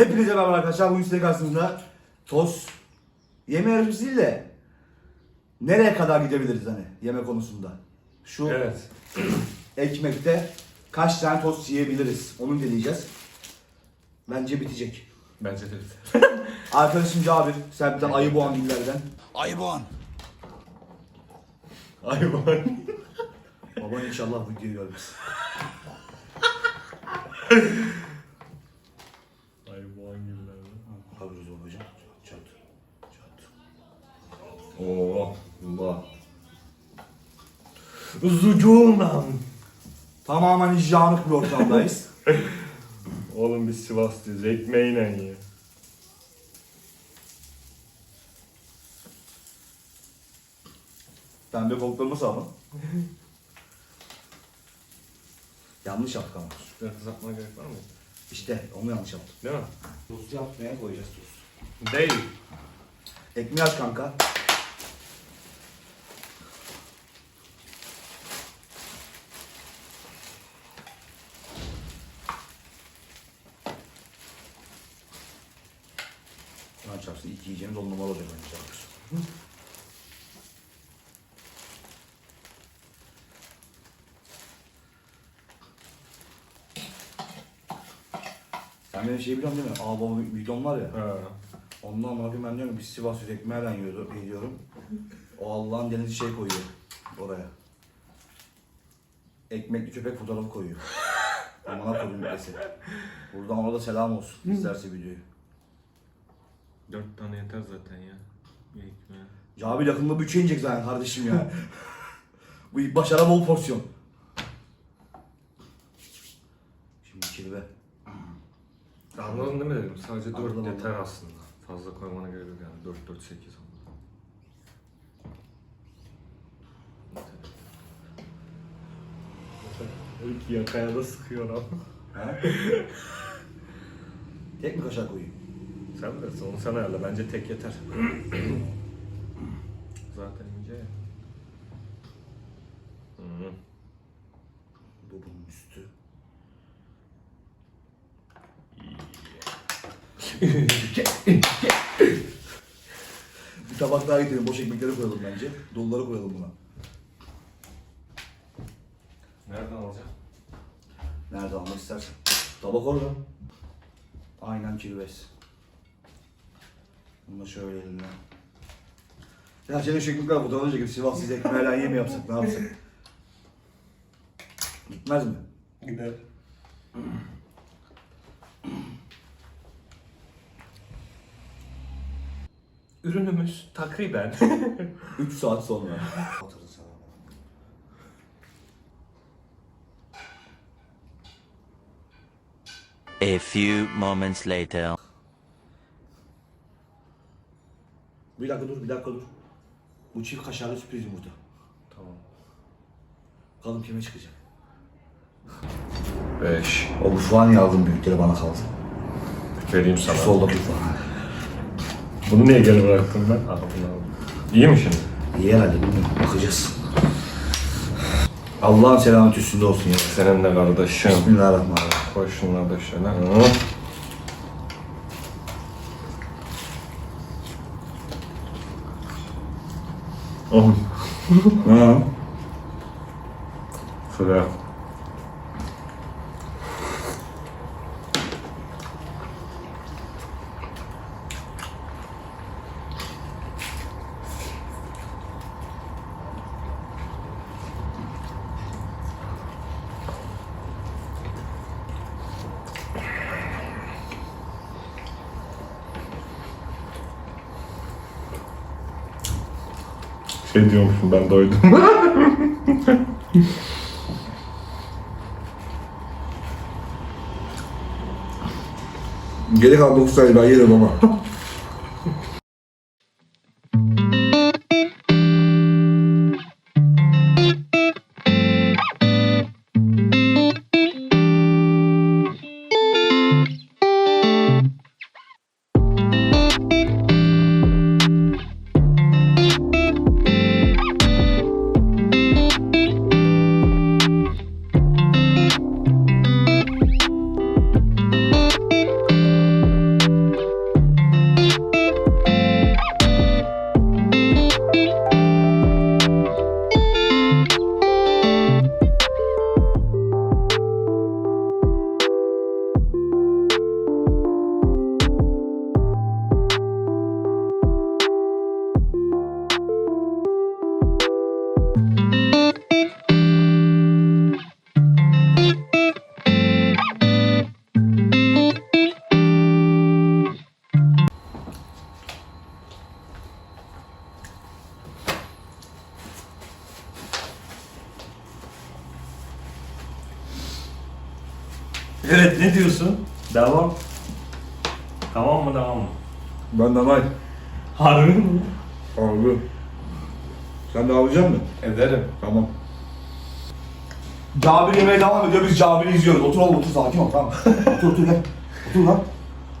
Hepinize merhaba arkadaşlar. Bugün size karşınızda toz yeme yarışması değil de nereye kadar gidebiliriz hani yeme konusunda. Şu Evet. ekmekte kaç tane tost yiyebiliriz onu deneyeceğiz. Bence bitecek. Bence de biter. Arkadaşım Cabir, Serpil'den Ayı Boğan Giller'den. Ayıboğan. Hayvan. Baban inşallah bu videoyu görmez. Oo. Allah. Zucuğundan. Tamamen hijyanik bir ortamdayız. Oğlum biz Sivaslıyız. Ekmeğiyle ye. Pembe koltukları nasıl ama? yanlış yaptık ama. Biraz kızartmaya gerek var mı? İşte onu yanlış yaptık. Değil mi? Tuzlu yapmaya koyacağız tuz. Değil. Ekmeği aç kanka. Ne çarpsın? İlk yiyeceğimiz on numara olacak bence çarpsın. Sen benim şey biliyorsun değil mi? Aa baba bidon var ya. Ha. Ondan bakayım ben diyorum biz Sivas yüz ekmeğiyle yiyordu, yiyorum. O Allah'ın denizi şey koyuyor oraya. Ekmekli köpek fotoğrafı koyuyor. Amına koyayım neyse. Buradan ona da selam olsun izlerse videoyu. Dört tane yeter zaten ya. Bir ekmeğe. Cabil yakında bütçe inecek zaten kardeşim ya. Bu başara bol porsiyon. Şimdi kirve. Anladın değil mi dedim? Sadece dört Anladım, yeter aslında. Fazla koymana gerek yok yani. Dört, dört, sekiz ama. İki yakaya da sıkıyor. He? Tek mi kaşar koyayım? Sen bilirsin onu sen ayarla. Bence tek yeter. Zaten ince ya. Hı. Bu bunun üstü. Bir tabak daha getirin. Boş ekmekleri koyalım bence. Doluları koyalım buna. Nereden alacağım? Nerede almak istersen. Tabak orada. Aynen kirves. Bunu da şöyle eline. Ya senin şu ekmekler fotoğrafını çekip Sivas size ekmeğiyle yemi yapsak ne yapsak? Gitmez mi? Gider. Ürünümüz takriben 3 saat sonra. Sana. A few moments later. Bir dakika dur, bir dakika dur. Bu çift kaşarlı sürpriz yumurta. Tamam. Bakalım kime çıkacak. 5 O bu soğan yazdım büyükleri bana kalsın. Vereyim sana. solda bu soğan. Bunu niye geri bıraktın ben? Bunu aldım. İyi mi şimdi? İyi herhalde bilmiyorum. Bakacağız. Allah'ın selameti üstünde olsun ya. Senin de kardeşim. Bismillahirrahmanirrahim. Koy şunları da şöyle. Hı. Oh. Ha. Sıra. Şey diyormuşum ben doydum. Geri kalan 9 tane ben yerim ama. Tamam mı devam mı? Ben de vay. Harbi mi? Abi. Sen de alacak mısın? Ederim. Tamam. Cabir yemeğe devam ediyor. Biz Cabir'i izliyoruz. Otur oğlum otur sakin ol tamam. otur otur gel. Otur lan.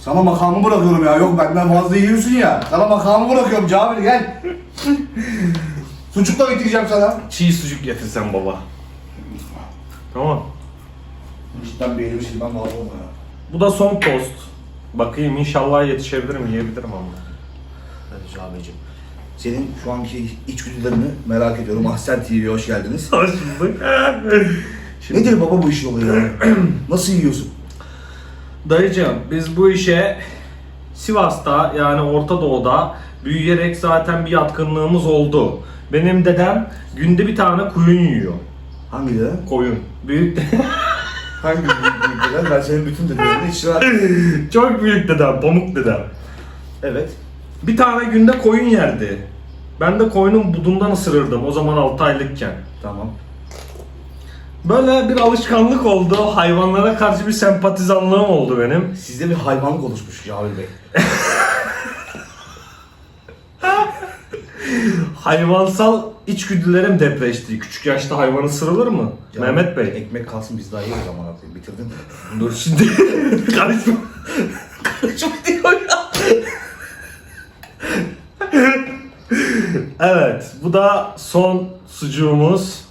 Sana makamı bırakıyorum ya. Yok benden fazla yiyorsun ya. Sana makamı bırakıyorum Cabir gel. Sucukla getireceğim sana. Çiğ sucuk getirsen baba. Tamam. Cidden bir elimi silmem lazım ama ya. Bu da son tost. Bakayım inşallah yetişebilirim, yiyebilirim ama. Evet Cabir'cim. Senin şu anki içgüdülerini merak ediyorum. Ahsen TV'ye hoş geldiniz. Hoş bulduk. Şimdi Nedir baba bu işin olayı? Nasıl yiyorsun? dayıcığım biz bu işe Sivas'ta yani Orta Doğu'da büyüyerek zaten bir yatkınlığımız oldu. Benim dedem günde bir tane koyun yiyor. Hangi de? Koyun. Büyük Hangi dededen? Ben senin bütün dedelerini hiç rahat... Çok büyük dedem, pamuk dedem. Evet. Bir tane günde koyun yerdi. Ben de koyunun budundan ısırırdım o zaman 6 aylıkken. Tamam. Böyle bir alışkanlık oldu. Hayvanlara karşı bir sempatizanlığım oldu benim. Sizde bir hayvanlık oluşmuş Cabir Bey. Hayvansal içgüdülerim depreşti. Küçük yaşta hayvan ısırılır mı? Ya, Mehmet Bey. Ekmek kalsın biz daha yeriz ama koyayım. Bitirdin. Dur şimdi. Karışma. Karışma diyor ya. evet. Bu da son sucuğumuz.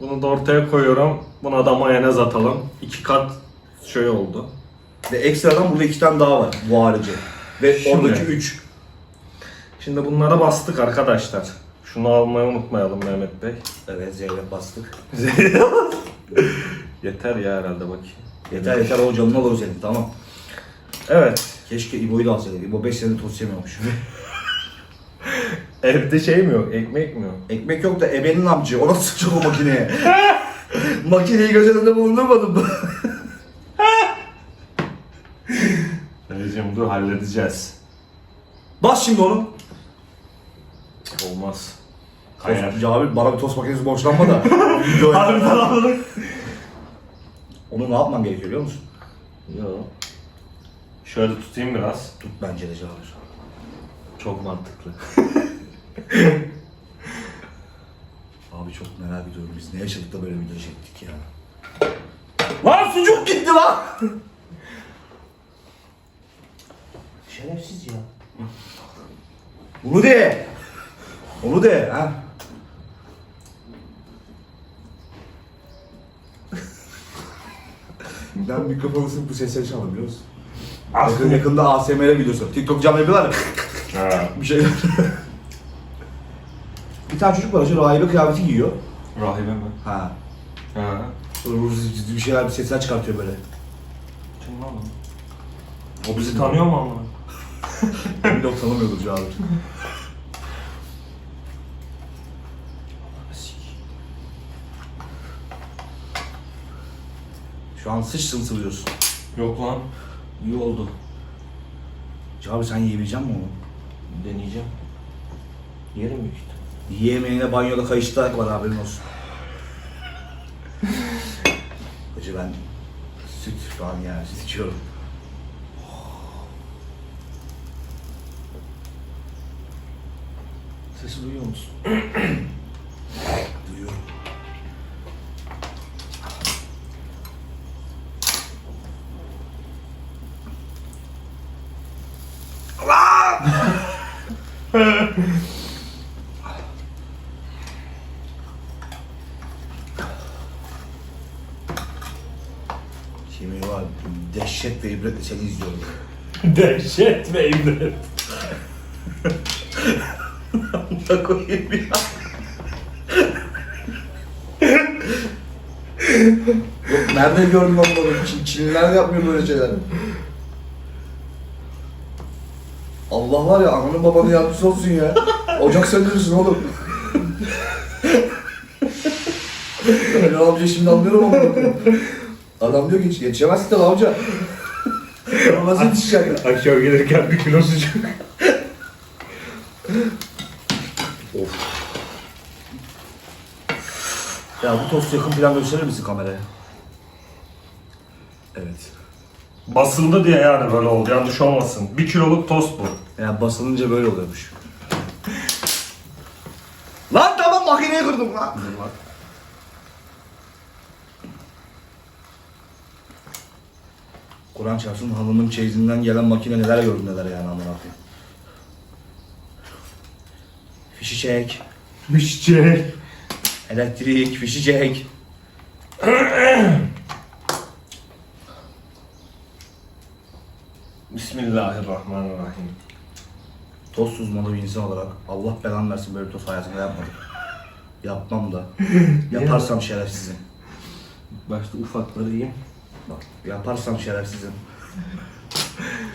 Bunu da ortaya koyuyorum. Buna da mayonez atalım. İki kat şey oldu. Ve ekstradan burada iki tane daha var bu harici. Ve Şimdi. oradaki üç. Şimdi bunlara bastık arkadaşlar. Şunu almayı unutmayalım Mehmet Bey. Evet Zeynep bastık. Yeter ya herhalde bakayım. Yeter yeter o canını alır senin tamam. Evet. Keşke İbo'yu da alsaydık. İbo 5 senedir tost yemiyormuş. Evde şey mi yok? Ekmek mi yok? Ekmek yok da ebenin amcı. O nasıl sıkacak o makineye? Makineyi göz önünde bulundurmadım? Dayıcım dur halledeceğiz. Bas şimdi onu. Olmaz. Kayar. Tost, Cabir bana bir tost makinesi borçlanma da. Harbiden alırım. Onu ne yapman gerekiyor biliyor musun? Yok. Şöyle tutayım biraz. Tut bence de Cabir. Çok mantıklı. Abi çok merak ediyorum biz ne yaşadık da böyle video çektik ya. Lan sucuk gitti lan! Şerefsiz ya. Bunu de. Onu de ha. ben mikrofonu sırf bu sesleri çaldım biliyor musun? Yakın, yakında ASMR videosu. TikTok canlı yapıyorlar ya. Ha. bir şeyler. bir tane çocuk var hocam rahibe kıyafeti giyiyor. Rahibe mi? Ha. Ha. Bir şeyler bir sesler çıkartıyor böyle. Kim lan o? O bizi tanıyor mu ama? Bir de tanımıyordur Cabir. Şu an sıçsın sıvıyorsun. Yok lan. İyi oldu. Cabir sen yiyebilecek misin onu? Deneyeceğim. Yerim büyük ihtimal. Yiyemeyene banyoda kayışta var haberin olsun. Hacı ben süt şu an yani süt içiyorum. Sesi duyuyor musun? Duyuyorum. Şimdi var ibretle seni izliyorum. Dehşet ve ibret. Amına koyayım ya. Yok nerede gördün onu bunu? Çin, Çinliler de yapmıyor böyle şeyler. Allah var ya ananın babanın yardımcısı olsun ya. Ocak söndürürsün oğlum. Öyle amca şimdi anlıyorum ama. Adam diyor ki yetişemezsin tabii amca. Ama nasıl yetişeceksin? Aşağı gelirken bir kilo sucuk. Ya bu tostu yakın plan gösterir misin kameraya? Evet. Basıldı diye yani böyle oldu. Yanlış olmasın. Bir kiloluk tost bu. Ya basılınca böyle oluyormuş. lan tamam makineyi kırdım lan. Kur'an çarpsın hanımın çeyizinden gelen makine neler gördü neler yani amına koyayım. Fişi çek, Müşteri. elektrik, fişi çek. Bismillahirrahmanirrahim. Tost uzmanı bir insan olarak Allah belanı versin böyle bir tost hayatımda yapmadım. Yapmam da. Yaparsam şerefsizim. Başta ufakları yiyeyim. Bak yaparsam şerefsizim.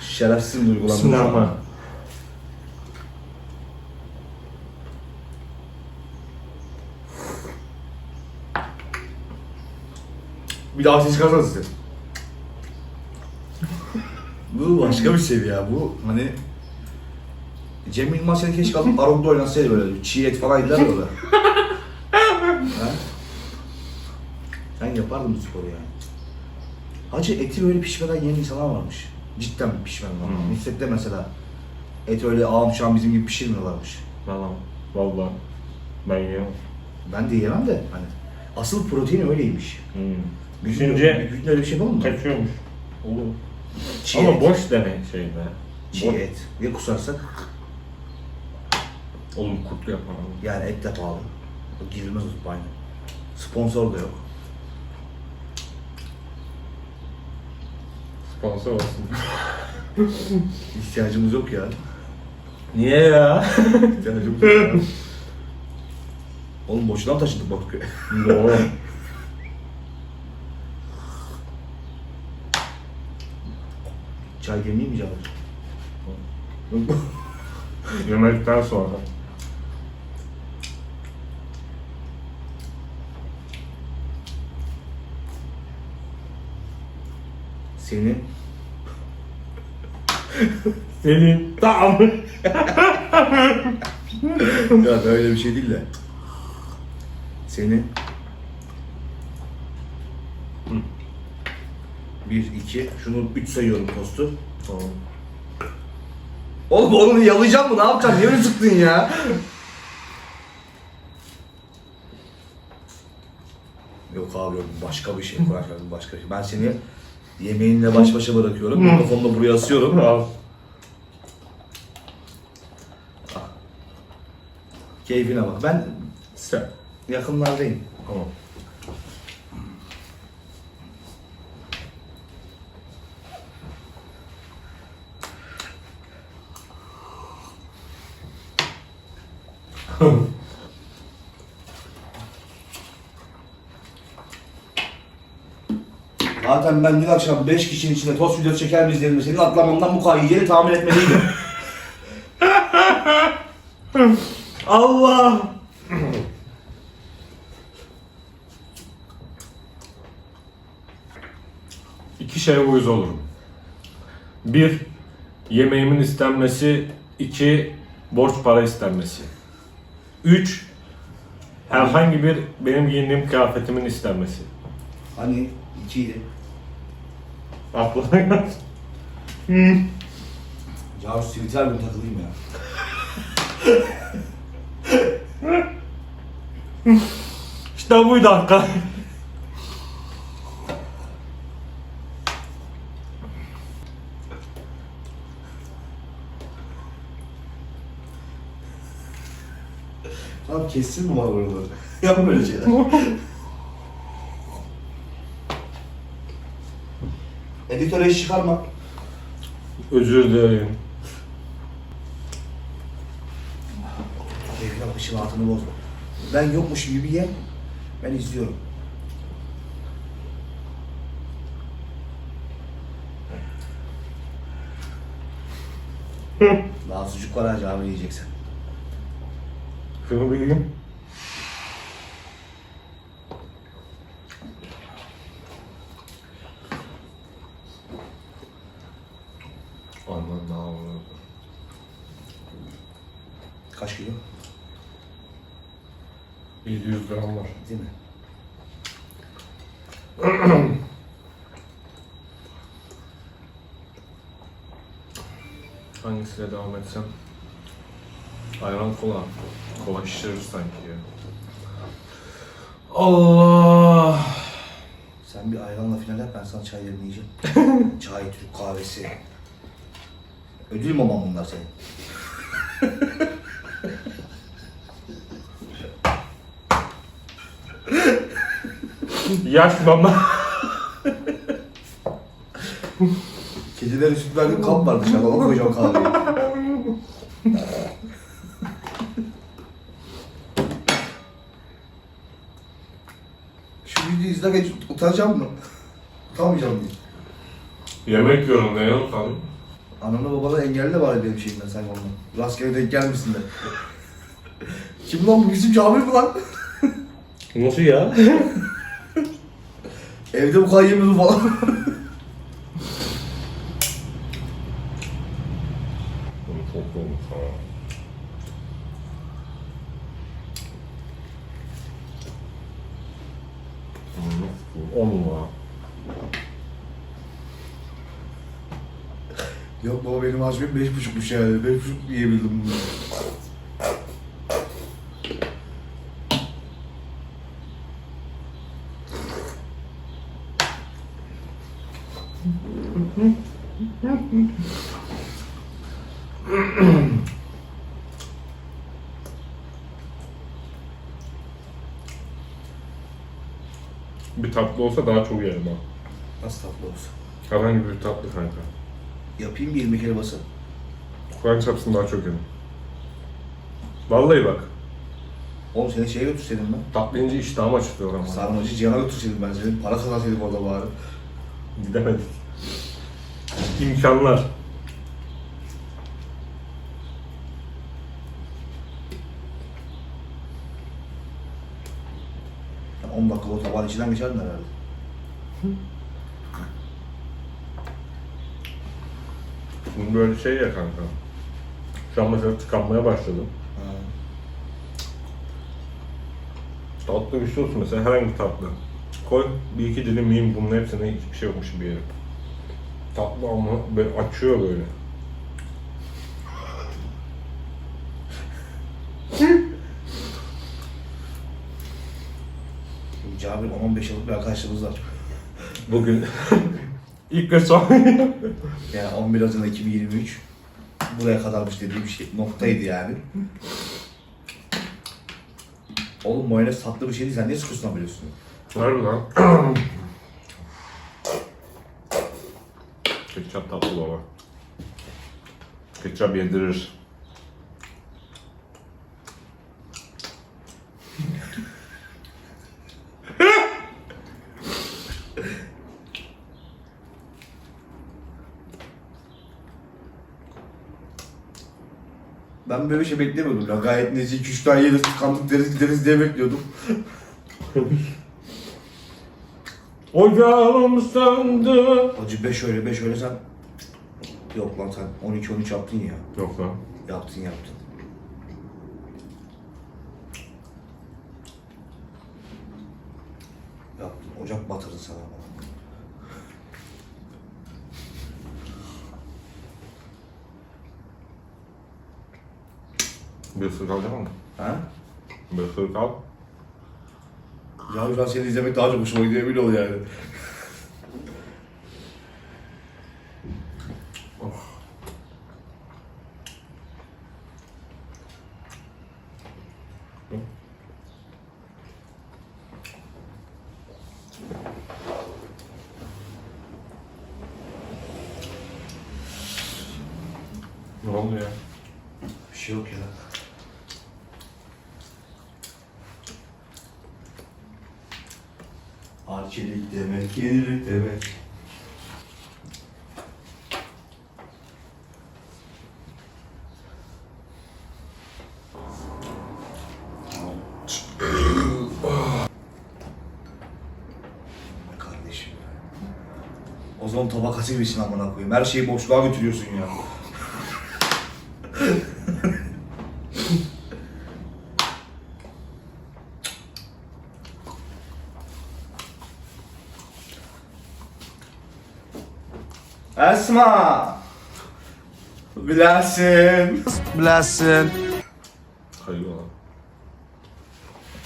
Şerefsizim duygulandım. Bismillahirrahmanirrahim. Bir daha ses çıkarsan size. bu başka bir seviye ya. Bu hani Cem Yılmaz seni keşke alıp Arok'ta oynasaydı böyle. Çiğ et falan yediler böyle. ha? Ben yapardım bu sporu yani. Hacı eti böyle pişmeden yiyen insanlar varmış. Cidden pişmeden var. Hmm. Nusret'te mesela et öyle ağam şu an bizim gibi pişirmiyorlarmış. Valla. Valla. Ben yiyemem. Ben de yiyemem de hani asıl protein öyleymiş. Hmm. Düşünce gün öyle bir şey var mı? kaçıyormuş. Olur. Çiğ Ama et. boş dene şeyde. Çiğ et. Ya kusarsak? Oğlum kurtlu yapma. Yani et de pahalı. Girilmez o aynı. Sponsor da yok. Sponsor olsun. İhtiyacımız yok ya. Niye ya? İhtiyacımız yok ya. Oğlum boşuna mı taşındık Bakırköy'e? Doğru. Çay demeyeyim mi canım? Yemekten sonra. Seni Senin tamam. ya böyle bir şey değil de. Seni Bir, iki, şunu üç sayıyorum tostu. Tamam. Oğlum onu yalayacağım mı? Ne yapacaksın? Niye öyle sıktın ya? Yok abi yok başka bir şey. Başka bir şey. Ben seni yemeğinle baş başa bırakıyorum. Mikrofonu da buraya asıyorum. Al. Keyfine bak. Ben Sen. yakınlardayım. Tamam. Zaten ben dün akşam 5 kişinin içinde tost videosu çeker miyiz dedim. Senin atlamandan bu kadar yiyeceğini tahmin etmeliydim. Allah! İki şeye uyuz olurum. Bir, yemeğimin istenmesi. iki borç para istenmesi. Üç, herhangi bir benim giyindiğim kıyafetimin istenmesi. Hani ikiydi. Aklına gel. Ya şu Twitter gün takılayım ya. İşte buydu hakikaten. Tamam kessin mi var oraları? Yapma böyle şeyler. Editöre iş çıkarma. Özür dilerim. Keyfine bak işin altını bozma. Ben yokmuşum gibi ye. Ben izliyorum. Daha sucuk var ha cami yiyeceksin. Şunu bileyim. Aman ne olur. Kaç kilo? 700 gram var. Değil mi? Hangisiyle devam etsem? Ayran kola. Kola şişirir sanki ya. Allah! Sen bir ayranla final yap ben sana çay yerini yiyeceğim. çay, Türk kahvesi. Ödül mü ama bunlar senin? Yaş mama. Kedilere süt verdiğim kap var dışarıda ona koyacağım kahveyi. Şu videoyu utanacağım mı? Utanmayacağım mı? Yemek yiyorum ne yok abi? Ananı babanı engelli de var benim şeyimden sen onunla. Rastgele denk gelmişsin de. Kim lan bu bizim camir mi lan? Nasıl ya? Evde bu kadar yemiyordu falan. Çok olmuş ha. On numara. Yok baba benim hacmim beş buçukmuş yani. Beş buçuk yiyebildim bunu. Bir tatlı olsa daha çok yerim ha. Nasıl tatlı olsun? Herhangi bir tatlı kanka. Yapayım bir 20 kere basın. Kur'an çarpsın daha çok yerim. Vallahi bak. Oğlum seni şeye götürseydim ben. Tatlı yiyince iştahım açılıyor ama. Sarmacı Cihan'a götürseydim ben seni. Para kazansaydım orada bari. Gidemedik. İmkanlar. Yani 10 dakika o tabağın içinden geçerdin herhalde. Şimdi böyle şey ya kanka. Şu an mesela tıkanmaya başladım. Ha. Tatlı bir şey olsun mesela herhangi bir tatlı. Koy bir iki dilim yiyeyim bunun hepsine hiçbir şey yokmuş gibi yerim. Tatlı ama böyle açıyor böyle. Cabir 10-15 yıllık bir arkadaşlığımız var. Bugün ilk ve son. Yani 11 Haziran 2023 buraya kadarmış dediğim şey noktaydı yani. Oğlum mayonez tatlı bir şey değil. Sen niye sıkıyorsun biliyorsun? Harbi lan. Ketçap tatlı baba. Ketçap yedirir. Ben böyle bir şey beklemiyordum ya. Gayet nezih 2-3 tane yeriz, tıkandık deriz gideriz diye bekliyordum. Ocağım söndü. Acı 5 öyle 5 öyle sen... Yok lan sen 12-13 yaptın ya. Yok lan. Yaptın. Yaptın. Ocak batırdı sana bana. Bir ısırık alacak mı? Ha? Bir ısırık al. Ya şu an seni izlemek daha çok hoşuma gidiyor emin ol yani. Ne oldu ya? Bir şey yok ya. Arçelik gelir demek. Kardeşim. O zaman tabakası gibisin amına koyayım. Her şeyi boşluğa götürüyorsun ya. Esma! Bilersin. Bilesin. Hayır lan.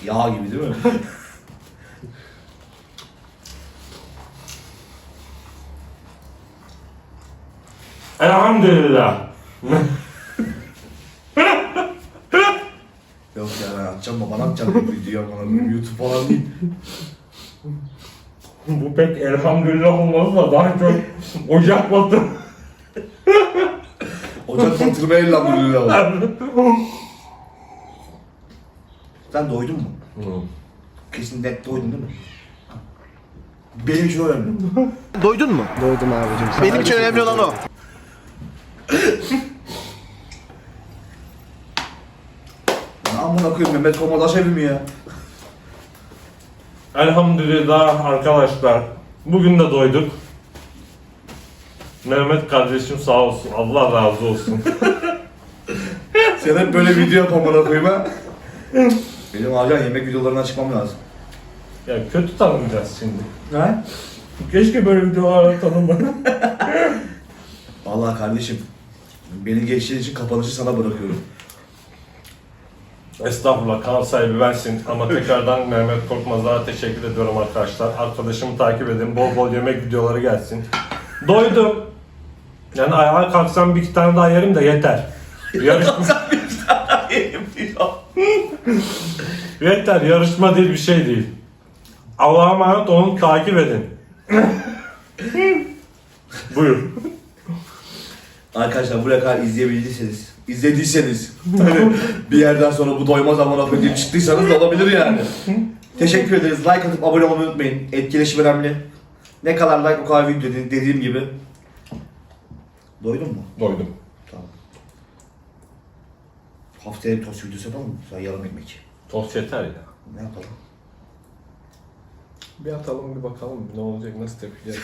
Yağ gibi değil mi? Elhamdülillah. Yok ya ben atacağım babana atacağım bu videoyu bana YouTube falan değil. Bu pek elhamdülillah olmaz da daha çok ocak batı. Ocak batırma elhamdülillah. Sen doydun mu? Kesin net doydun değil mi? Benim için önemli. Doydun mu? Doydum abicim. Sen Benim için önemli olan o. Ya amına koyayım Mehmet Komadaş evi mi ya? Elhamdülillah arkadaşlar. Bugün de doyduk. Mehmet kardeşim sağ olsun. Allah razı olsun. Sen hep böyle video yap amına koyayım ha. Benim acilen yemek videolarına çıkmam lazım. ya kötü tanınacağız şimdi. Ha? Keşke böyle videolarla tanınmadım. Vallahi kardeşim. Beni geçtiğin için kapanışı sana bırakıyorum. Estağfurullah kanal sahibi bensin ama tekrardan Mehmet Korkmaz'a teşekkür ediyorum arkadaşlar. Arkadaşımı takip edin. Bol bol yemek videoları gelsin. Doydum. Yani ayağa kalksam bir iki tane daha yerim de yeter. Yarışma, yeter. Yarışma değil bir şey değil. Allah'a emanet olun takip edin. Buyur. Arkadaşlar buraya kadar izleyebildiyseniz, izlediyseniz hani bir yerden sonra bu doyma zamanı koyduğum çıktıysanız da olabilir yani. Teşekkür ederiz. Like atıp abone olmayı unutmayın. Etkileşim önemli. Ne kadar like o kadar video dedi- dediğim gibi. Doydun mu? Doydum. Tamam. Haftaya bir tost videosu yapalım mı? Sen yarım ekmek. Tost yeter ya. Ne yapalım? Bir atalım bir bakalım ne olacak nasıl tepki